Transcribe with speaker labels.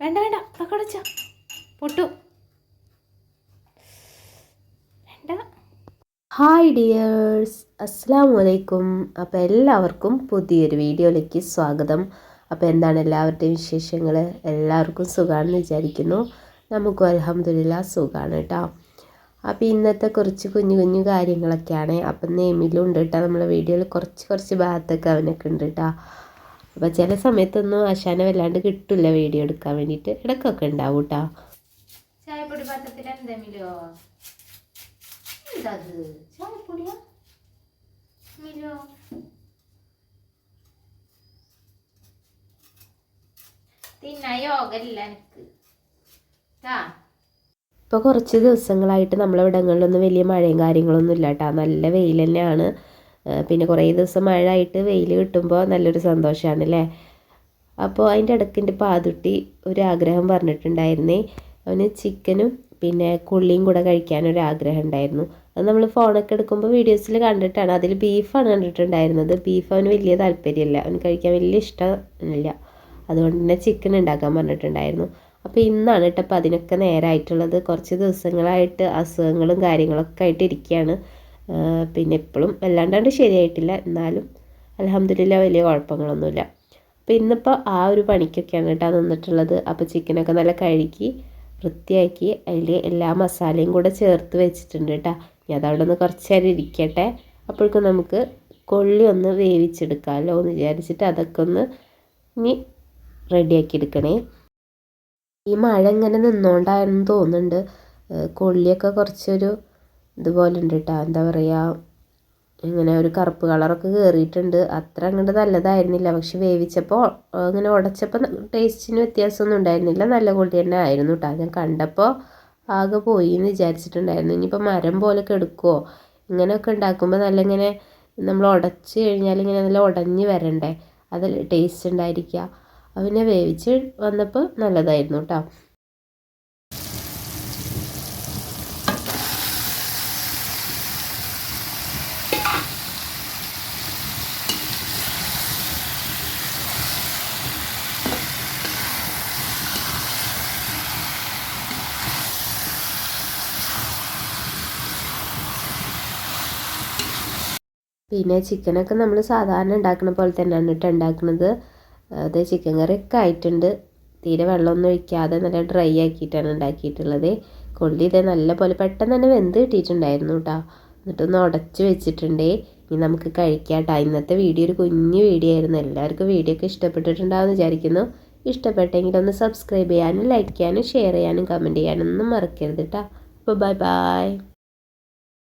Speaker 1: വേണ്ട വേണ്ട. പക്കടച്ച പൊട്ടു.
Speaker 2: ഹായ് ഡിയേഴ്സ് അസ്സാം വലൈക്കും അപ്പോൾ എല്ലാവർക്കും പുതിയൊരു വീഡിയോയിലേക്ക് സ്വാഗതം. അപ്പോൾ എന്താണ് എല്ലാവരുടെയും വിശേഷങ്ങൾ എല്ലാവർക്കും സുഖമാണെന്ന് വിചാരിക്കുന്നു. നമുക്ക് അലഹമ്മദില്ല സുഖമാണ് കേട്ടോ അപ്പോൾ ഇന്നത്തെ കുറച്ച് കുഞ്ഞു കുഞ്ഞു കാര്യങ്ങളൊക്കെയാണ്. അപ്പം നെയ്മിലും ഉണ്ട് കേട്ടോ നമ്മളെ വീഡിയോയിൽ കുറച്ച് കുറച്ച് ഭാഗത്തൊക്കെ അവനൊക്കെ ഉണ്ട് കേട്ടോ അപ്പോൾ ചില സമയത്തൊന്നും ആശാന വല്ലാണ്ട് കിട്ടില്ല വീഡിയോ എടുക്കാൻ വേണ്ടിയിട്ട്. ഇടയ്ക്കൊക്കെ ഉണ്ടാവും കേട്ടോ
Speaker 1: ചായപ്പൊടി പാത്രത്തിൽ എന്തെങ്കിലോ എന്തത്? ചായപ്പൊടിയാ? മിലോ തിന്നാ യോഗല്ല എനിക്ക്. ട്ടാ.
Speaker 2: ഇപ്പോൾ കുറച്ച് ദിവസങ്ങളായിട്ട് നമ്മളിവിടങ്ങളിലൊന്നും വലിയ മഴയും കാര്യങ്ങളൊന്നും ഇല്ല കേട്ടോ നല്ല വെയിൽ തന്നെയാണ് പിന്നെ കുറേ ദിവസം മഴ ആയിട്ട് വെയിൽ കിട്ടുമ്പോൾ നല്ലൊരു സന്തോഷമാണ് അല്ലേ അപ്പോൾ അതിന്റെ ഇടയ്ക്കിന്റെ പാതുട്ടി ഒരു ആഗ്രഹം പറഞ്ഞിട്ടുണ്ടായിരുന്നേ. അവന് ചിക്കനും പിന്നെ കുള്ളിയും കൂടെ കഴിക്കാനൊരു ആഗ്രഹം ഉണ്ടായിരുന്നു. അത് നമ്മൾ ഫോണൊക്കെ എടുക്കുമ്പോൾ വീഡിയോസിൽ കണ്ടിട്ടാണ്. അതിൽ ബീഫാണ് കണ്ടിട്ടുണ്ടായിരുന്നത്. ബീഫ് അവന് വലിയ താല്പര്യമില്ല. അവന് കഴിക്കാൻ വലിയ ഇഷ്ടമില്ല. അതുകൊണ്ട് തന്നെ ചിക്കൻ ഉണ്ടാക്കാൻ പറഞ്ഞിട്ടുണ്ടായിരുന്നു. അപ്പോൾ ഇന്നാണ് കേട്ടോ അപ്പോൾ അതിനൊക്കെ നേരമായിട്ടുള്ളത് കുറച്ച് ദിവസങ്ങളായിട്ട് അസുഖങ്ങളും കാര്യങ്ങളൊക്കെ ആയിട്ട് ഇരിക്കുകയാണ്. ആ, പിന്നെ ഇപ്പോഴും വല്ലാണ്ടാണ്ട് ശരിയായിട്ടില്ല. എന്നാലും അലഹമ്മദില്ല വലിയ കുഴപ്പങ്ങളൊന്നുമില്ല. അപ്പോൾ ഇന്നിപ്പോൾ ആ ഒരു പണിക്കൊക്കെയാണ് കേട്ടോ നിന്നിട്ടുള്ളത്. അപ്പോൾ ചിക്കനൊക്കെ നല്ല കഴുകി വൃത്തിയാക്കി അതിൽ എല്ലാ മസാലയും കൂടെ ചേർത്ത് വെച്ചിട്ടുണ്ട് കേട്ടോ. ഇനി അതവിടെ ഒന്ന് കുറച്ച് നേരം ഇരിക്കട്ടെ. അപ്പോഴേക്കും നമുക്ക് കൊള്ളി ഒന്ന് വേവിച്ചെടുക്കാമല്ലോ എന്ന് വിചാരിച്ചിട്ട് അതൊക്കെ ഒന്ന് ഇനി റെഡിയാക്കി എടുക്കണേ. ഈ മഴ ഇങ്ങനെ നിന്നോണ്ടായിരുന്നു തോന്നുന്നുണ്ട്. കൊള്ളിയൊക്കെ കുറച്ചൊരു ഇതുപോലെ ഉണ്ട് കേട്ടോ എന്താ പറയുക ഇങ്ങനെ ഒരു കറുപ്പ് കളറൊക്കെ കയറിയിട്ടുണ്ട് അത്ര അങ്ങോട്ട് നല്ലതായിരുന്നില്ല. പക്ഷെ വേവിച്ചപ്പോൾ ഇങ്ങനെ ഉടച്ചപ്പോൾ ടേസ്റ്റിന് വ്യത്യാസമൊന്നും ഉണ്ടായിരുന്നില്ല. നല്ല ക്വാളിറ്റി തന്നെ ആയിരുന്നു കേട്ടോ ഞാൻ കണ്ടപ്പോൾ ആകെ പോയി എന്ന് വിചാരിച്ചിട്ടുണ്ടായിരുന്നു. ഇനിയിപ്പോൾ മരം പോലെ കെടുക്കുമോ ഇങ്ങനെയൊക്കെ ഉണ്ടാക്കുമ്പോൾ നല്ല ഇങ്ങനെ നമ്മൾ ഉടച്ച് കഴിഞ്ഞാൽ ഇങ്ങനെ നല്ല ഉടഞ്ഞ് വരണ്ടേ? അതിൽ ടേസ്റ്റ് ഉണ്ടായിരിക്കുക പിന്നെ വേവിച്ച് വന്നപ്പോൾ നല്ലതായിരുന്നു കേട്ടോ പിന്നെ ചിക്കനൊക്കെ നമ്മൾ സാധാരണ ഉണ്ടാക്കുന്ന പോലെ തന്നെയാണ് കേട്ടോ ഉണ്ടാക്കുന്നത് അത് ചിക്കൻ കറിയൊക്കെ ആയിട്ടുണ്ട്. തീരെ വെള്ളമൊന്നും ഒഴിക്കാതെ നല്ല ഡ്രൈ ആക്കിയിട്ടാണ് ഉണ്ടാക്കിയിട്ടുള്ളത്. കൊള്ളി ഇത് നല്ല പോലെ പെട്ടെന്ന് തന്നെ വെന്ത് കിട്ടിയിട്ടുണ്ടായിരുന്നു കേട്ടോ എന്നിട്ടൊന്ന് ഉടച്ച് വെച്ചിട്ടുണ്ട്. ഇനി നമുക്ക് കഴിക്കാം കേട്ടോ ഇന്നത്തെ വീഡിയോ ഒരു കുഞ്ഞു വീഡിയോ ആയിരുന്നു. എല്ലാവർക്കും വീഡിയോ ഒക്കെ ഇഷ്ടപ്പെട്ടിട്ടുണ്ടാവും വിചാരിക്കുന്നു. ഇഷ്ടപ്പെട്ടെങ്കിൽ ഒന്ന് സബ്സ്ക്രൈബ് ചെയ്യാനും ലൈക്ക് ചെയ്യാനും ഷെയർ ചെയ്യാനും കമന്റ് ചെയ്യാനും ഒന്നും മറക്കരുത് കേട്ടോ അപ്പോൾ ബൈ ബൈ